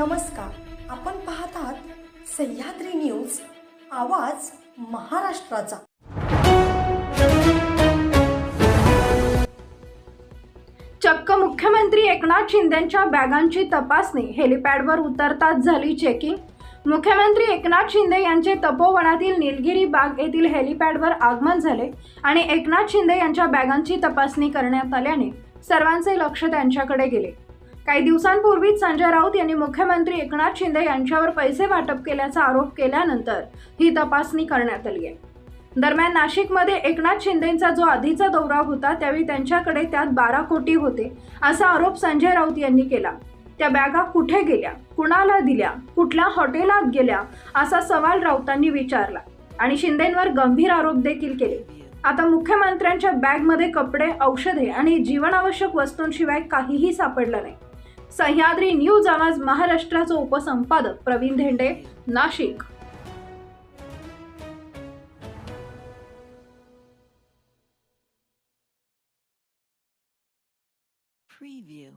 नमस्कार. आपण पाहत आहात सह्याद्री न्यूज आवाज महाराष्ट्राचा. चक्क मुख्यमंत्री एकनाथ शिंदेच्या बॅगांची तपासणी हेलिपॅडवर उतरताच झाली चेकिंग. मुख्यमंत्री एकनाथ शिंदे यांचे तपोवनातील निलगिरी बाग येथील हेलिपॅडवर आगमन झाले आणि एकनाथ शिंदे यांच्या बॅगांची तपासणी करण्यात आल्याने सर्वांचे लक्ष त्यांच्याकडे गेले. काही दिवसांपूर्वीच संजय राऊत यांनी मुख्यमंत्री एकनाथ शिंदे यांच्यावर पैसे वाटप केल्याचा आरोप केल्यानंतर ही तपासणी करण्यात आली आहे. दरम्यान नाशिकमध्ये एकनाथ शिंदेचा जो आधीचा दौरा होता त्यावेळी त्यांच्याकडे त्यात बारा कोटी होते असा आरोप संजय राऊत यांनी केला. त्या बॅगा कुठे गेल्या कुणाला दिल्या कुठल्या हॉटेलात गेल्या असा सवाल राऊतांनी विचारला आणि शिंदेंवर गंभीर आरोप देखील केले. आता मुख्यमंत्र्यांच्या बॅगमध्ये कपडे औषधे आणि जीवनावश्यक वस्तूंशिवाय काहीही सापडलं नाही. सह्याद्री न्यूज आवाज महाराष्ट्राचे उपसंपादक प्रवीण धेंडे नाशिक Preview.